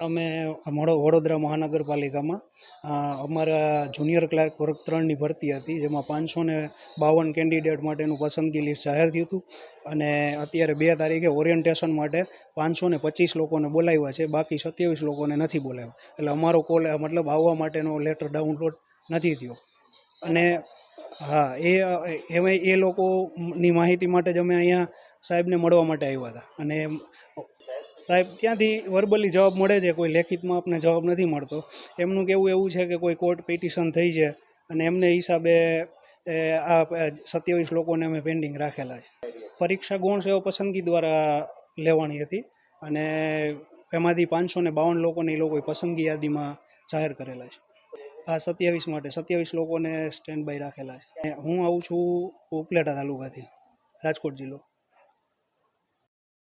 અમે મોડો વડોદરા મહાનગરપાલિકામાં અમારા જુનિયર ક્લાર્ક વર્ગ ત્રણની ભરતી હતી, જેમાં પાંચસો ને બાવન કેન્ડિડેટ માટેનું પસંદગી લિસ્ટ જાહેર થયું હતું. અને અત્યારે બે તારીખે ઓરિએન્ટેશન માટે પાંચસો ને પચીસ લોકોને બોલાવ્યા છે, બાકી સત્યાવીસ લોકોને નથી બોલાવ્યા. એટલે અમારો કોલ, મતલબ આવવા માટેનો લેટર ડાઉનલોડ નથી થયો. અને, હા, એ, એમાં, એ લોકોની માહિતી માટે જ અમે અહીંયા સાહેબને મળવા માટે આવ્યા હતા. અને સાહેબ, ત્યાંથી વર્બલી જવાબ મળે છે, કોઈ લેખિતમાં આપને જવાબ નથી મળતો. એમનું કહેવું એવું છે કે કોઈ કોર્ટ પિટિશન થઈ છે અને એમને હિસાબે આ સત્યાવીસ લોકોને અમે પેન્ડિંગ રાખેલા છે. પરીક્ષા ગુણ સેવા પસંદગી દ્વારા લેવાની હતી અને એમાંથી પાંચસો ને બાવન લોકોને એ લોકોએ પસંદગી યાદીમાં જાહેર કરેલા છે. આ સત્યાવીસ માટે સત્યાવીસ લોકોને સ્ટેન્ડ બાય રાખેલા છે. હું આવું છું ઉપલેટા તાલુકાથી, રાજકોટ જિલ્લો.